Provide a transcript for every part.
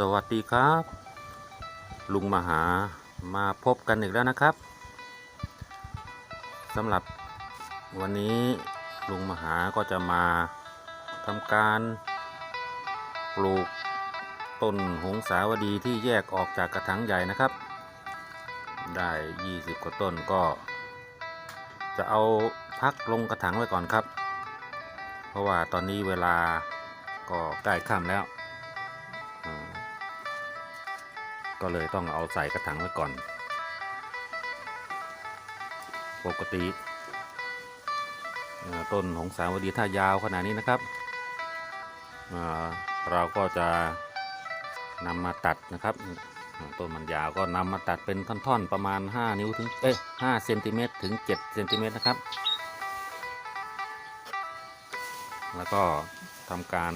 สวัสดีครับ ลุงมหามาพบกันอีกแล้วนะครับสำหรับวันนี้ลุงมหาก็จะมาทำการปลูกต้นหงสาวดีที่แยกออกจากกระถางใหญ่นะครับ ได้ 20 กว่าต้นก็ จะเอาพักลงกระถางไว้ก่อนครับ เพราะว่าตอนนี้เวลาก็ใกล้ค่ำแล้ว ก็เลยต้องเอาใส่กระถางไว้ก่อน ปกติต้นหงสาวดีถ้ายาวขนาดนี้นะครับ เราก็จะนำมาตัดนะครับต้นมันยาวก็นำมาตัดเป็นท่อนๆประมาณ 5 นิ้วถึงเอ้ย5เซนติเมตรถึง7เซนติเมตรนะครับ แล้วก็ทำการ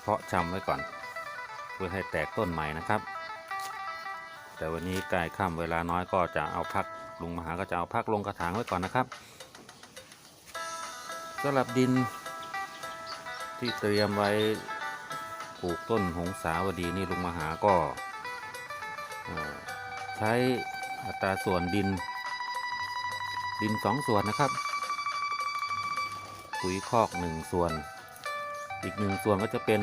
เพาะชำไว้ก่อน พื่อให้แตกต้นใหม่นะครับ แต่วันนี้ใกล้ค่ำเวลาน้อยก็จะเอาพักลุงมหาก็จะเอาพักลงกระถางไว้ก่อนนะครับสำหรับดินที่เตรียมไว้ปลูกต้นหงสาวดีนี่ลุงมหาก็ใช้อัตราส่วนดิน ดินสองส่วนนะครับ ปุ๋ยคอกหนึ่งส่วน อีกหนึ่งส่วนก็จะเป็น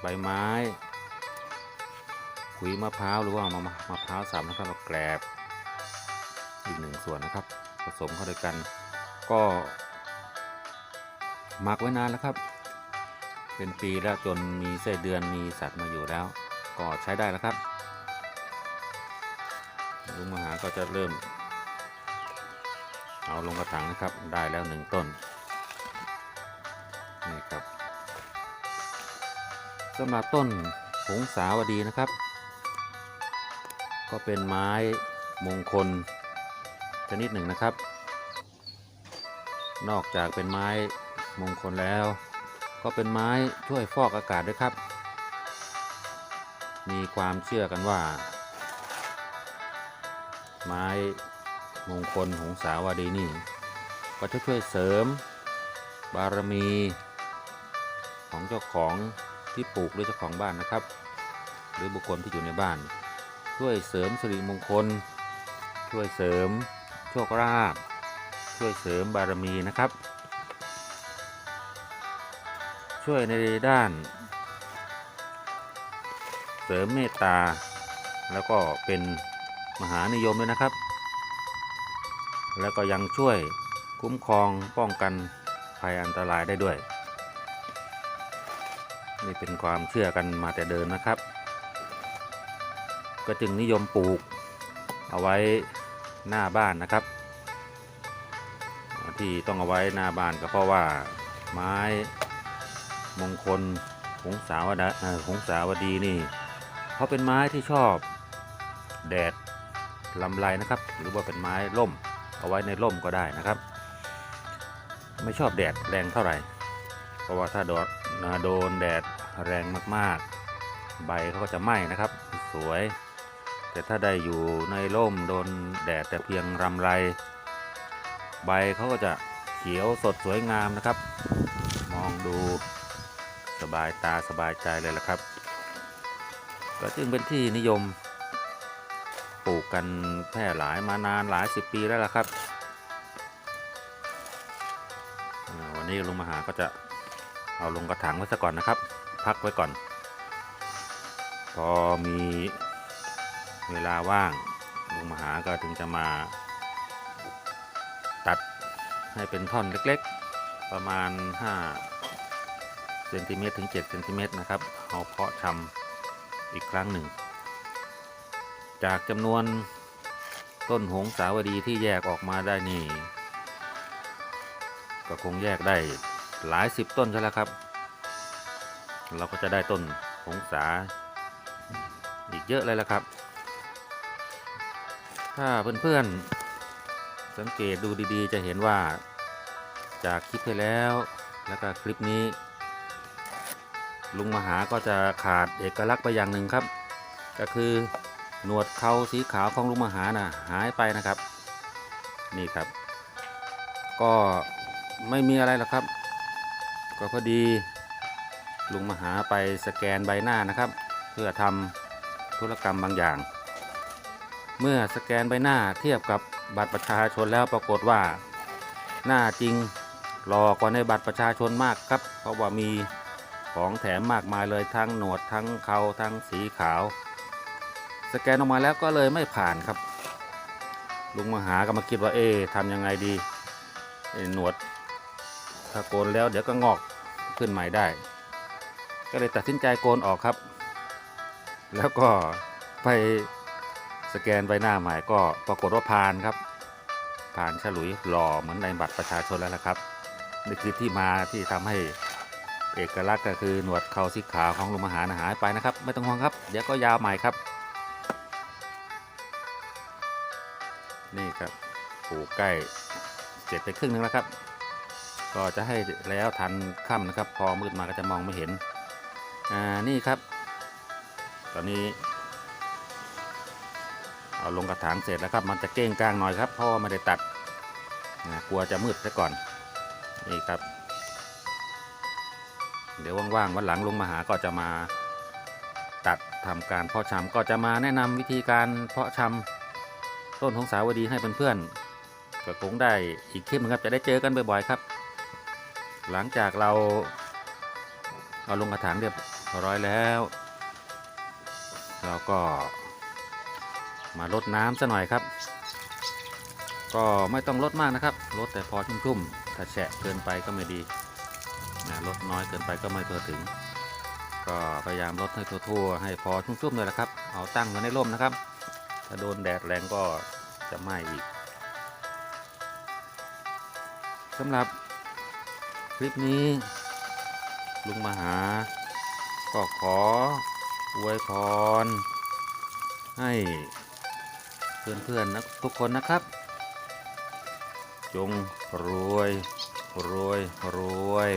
ใบไม้ขุยมะพร้าวหรือว่ามะมะมะพร้าวสับนะครับกับแกลบอีกหนึ่งส่วนนะครับ ผสมเข้าด้วยกัน ก็หมักไว้นานแล้วครับ เป็นปีแล้วจนมีไส้เดือนมีสัตว์มาอยู่แล้ว ก็ใช้ได้แล้วครับลุงมหาก็จะเริ่ม เอาลงกระถางนะครับ ได้แล้วหนึ่งต้น สำหรับต้นหงสาวดีนะครับ ก็เป็นไม้มงคลชนิดหนึ่งนะครับ นอกจากเป็นไม้มงคลแล้ว ก็เป็นไม้ช่วยฟอกอากาศด้วยครับ มีความเชื่อกันว่า ไม้มงคลหงสาวดีนี่ ก็จะช่วยเสริมบารมีของเจ้าของ ที่ปลูกหรือเจ้าของบ้านนะครับ หรือบุคคลที่อยู่ในบ้าน ช่วยเสริมสิริมงคล ช่วยเสริมโชคลาภช่วยเสริมบารมีนะครับ ช่วยในด้าน เสริมเมตตา แล้วก็เป็นมหานิยมด้วยนะครับ แล้วก็ยังช่วยคุ้มครองป้องกันภัยอันตรายได้ด้วย นี่เป็นความเชื่อกันมาแต่เดิมนะครับ ก็จึงนิยมปลูกเอาไว้หน้าบ้านนะครับ ที่ต้องเอาไว้หน้าบ้านก็เพราะว่าไม้มงคลหงสาวดาหงสาวดีนี่เขาเป็นไม้ที่ชอบแดดลำไรนะครับ หรือว่าเป็นไม้ร่ม เอาไว้ในร่มก็ได้นะครับ ไม่ชอบแดดแรงเท่าไหร่ ราะว่าถ้าโดนโดนแดดแรงมากๆ ใบเขาก็จะไหม้นะครับ สวย แต่ถ้าได้อยู่ในร่มโดนแดดแต่เพียงรำไร ใบเขาก็จะเขียวสดสวยงามนะครับ มองดูสบายตาสบายใจเลยละครับ ก็จึงเป็นที่นิยมปลูกกันแพร่หลายมานานหลายสิบปีแล้วล่ะครับ วันนี้ลุงมหาก็จะ เอาลงกระถางไว้ซะก่อนนะครับ พักไว้ก่อน พอมีเวลาว่างลุงมหาก็ถึงจะมา ตัดให้เป็นท่อนเล็กๆ ประมาณ5เซนติเมตรถึง7เซนติเมตรนะครับเอาเพาะชำอีกครั้งหนึ่ง จากจำนวนต้นหงสาวดีที่แยกออกมาได้นี่ ก็คงแยกได้ หลายสิบต้นใช่แล้วครับ เราก็จะได้ต้นหงสาอีกเยอะเลยละครับ ถ้าเพื่อนๆสังเกตดูดีๆ จะเห็นว่าจากคลิปที่แล้วแล้วก็คลิปนี้ ลุงมหาก็จะขาดเอกลักษณ์ไปอย่างหนึ่งครับ ก็คือหนวดเขาสีขาวของลุงมหานะหายไปนะครับ นี่ครับ ก็ไม่มีอะไรหรอกครับ ก็พอดีลุงมหาไปสแกนใบหน้านะครับ เพื่อทำธุรกรรมบางอย่าง เมื่อสแกนใบหน้าเทียบกับบัตรประชาชนแล้วปรากฏว่า หน้าจริงรอกกว่าในบัตรประชาชนมากครับ เพราะว่ามีของแถมมากมายเลยทั้งหนวดทั้งเขาทั้งสีขาว สแกนออกมาแล้วก็เลยไม่ผ่านครับ ลุงมหาก็มาคิดว่าเอ๊ะทำยังไงดีหนวดถ้าโกนแล้วเดี๋ยวก็งอก ขึ้นใหม่ได้ ก็เลยตัดสินใจโกนออกครับ แล้วก็ไปสแกนใบหน้าใหม่ก็ปรากฏว่าผ่านครับ ผ่านฉลุยหล่อเหมือนในบัตรประชาชนแล้วละครับนี่คือที่มาที่ทำให้เอกลักษณ์ก็คือหนวดเขาสีขาวของลุงมหาหายไปนะครับ ไม่ต้องห่วงครับ เดี๋ยวก็ยาวใหม่ครับ นี่ครับปลูกใกล้เสร็จไปครึ่งหนึงแล้วครับ ก็จะให้แล้วทันค่ำนะครับ พอมืดมาก็จะมองไม่เห็น อ่า นี่ครับ ตอนนี้ เอาลงกระถางเสร็จแล้วครับ มันจะเก้งกลางหน่อยครับเพราะว่าไม่ได้ตัดนะกลัวจะมืดซะก่อน นี่ครับ เดี๋ยวว่างๆวันหลังลงมาหาก็จะมาตัดทำการเพาะชำก็จะมาแนะนำวิธีการเพาะชำต้นของสาวดีให้เพื่อนๆก็คงได้อีกคลิปนึงครับจะได้เจอกันบ่อยๆครับ หลังจากเราเอาลงกระถางเรียบร้อยแล้ว เราก็มาลดน้ำซะหน่อยครับ ก็ไม่ต้องลดมากนะครับลดแต่พอชุ่มๆถ้าแฉะเกินไปก็ไม่ดีนะลดน้อยเกินไปก็ไม่ทั่วถึง ก็พยายามลดให้ทั่วๆให้พอชุ่มๆเลยละครับ เอาตั้งไว้ในร่มนะครับ ถ้าโดนแดดแรงก็จะไหม้อีกสำหรับ ลิปนี้ ลุงมหา ก็ขออวยพร ให้เพื่อนๆนะทุกคนนะครับ จงรวยรวยรวย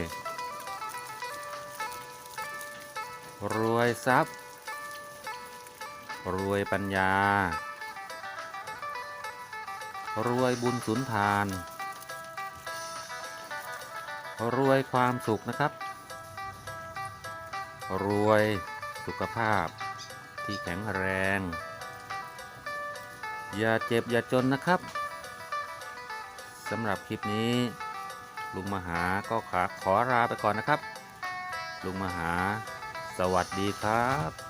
รวยทรัพย์ รวยปัญญา รวยบุญสุนทาน รวยความสุขนะครับ รวยสุขภาพที่แข็งแรง อย่าเจ็บอย่าจนนะครับสำหรับคลิปนี้ ลุงมหาก็ขอขอลาไปก่อนนะครับ ลุงมหา สวัสดีครับ